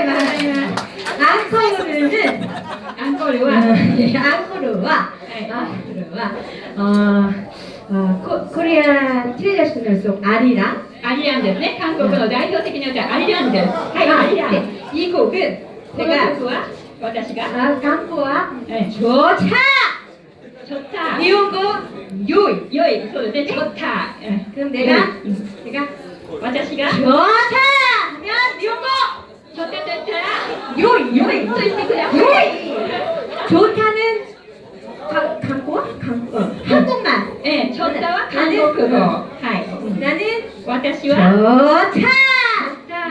いますアンコールアンコールは、はアンコールははいアンコールはああこコリア綺麗な人の人アリラアリランですね。韓国の代表的な歌、アリランです。はい、アリラン。で이곡은 こ 제가 の曲は、私が、 아, 강포와 え 좋다 ちょった。 이용고 요이 良い、そうですね、ちょった。うん 그럼 내가 음. 내가 私が、 좋다 하면 이용고 ちょったと 言ったら、 요이 良いと言ってください。 요이 좋다는 강, 강포와 강, 어, 한국말 ええ、ちょったは韓国語。はい。 나는 私は、 좋다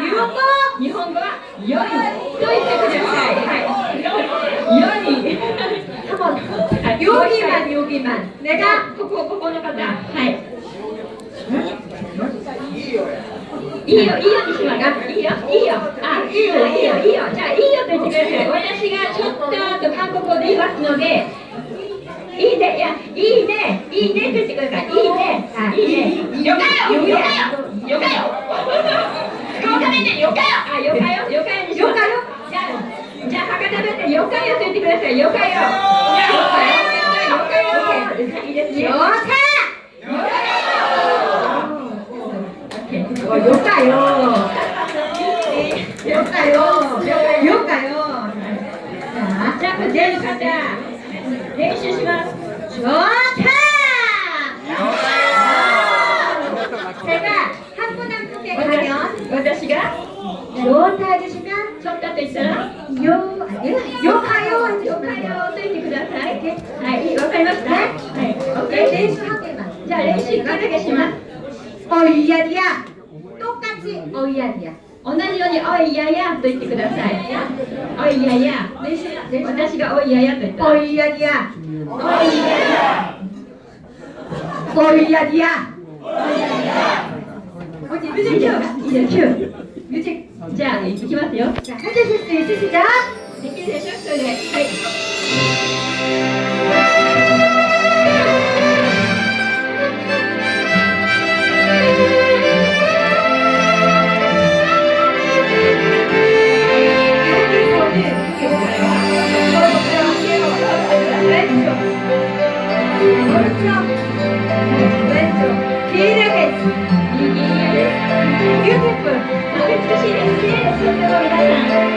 이용고 日本語は、良いと言ってください。はい。良い。 한번 はい 여기만 여기만 내가 ここ、ここの方。はい。いいよ、いいよにしますか。いいよ、いいよ。 いいよいいよいいよじゃあいいよと言ってください私がちょっとと韓国語で言いますのでいいねいやいいねいいねと言ってくださいいいねいいねよかよよかよよかよ福岡弁よかよあよかよよかよよかよじゃじゃあ博多弁でよかよと言ってくださいよかよよかよよかよいいですねよかよよかよ。요 요가요 요가요 자 じゃあ、こちらの方、練習します。 좋다 제가 한 분 한 분께 가면 私が 좋다 해주시면 ちょっとと言ったら、 요 아니요 요가요 よ 해주시면 か 돼요 よと言ってください。はい、わかりました。はい、オッケ 네, ーです。 練習하게만 じゃあ練習一回だけします。 어이야디야 똑같이 어이야디야 同じように「おいやや」と言ってください「おいやや」私が「おいやや」と言ったおいやや」「おいやや」「おいやや」おいやや。じゃあ、いきますよ。じゃあ、できるでしょそれで。はい。Beautiful. 美しい。皆さん。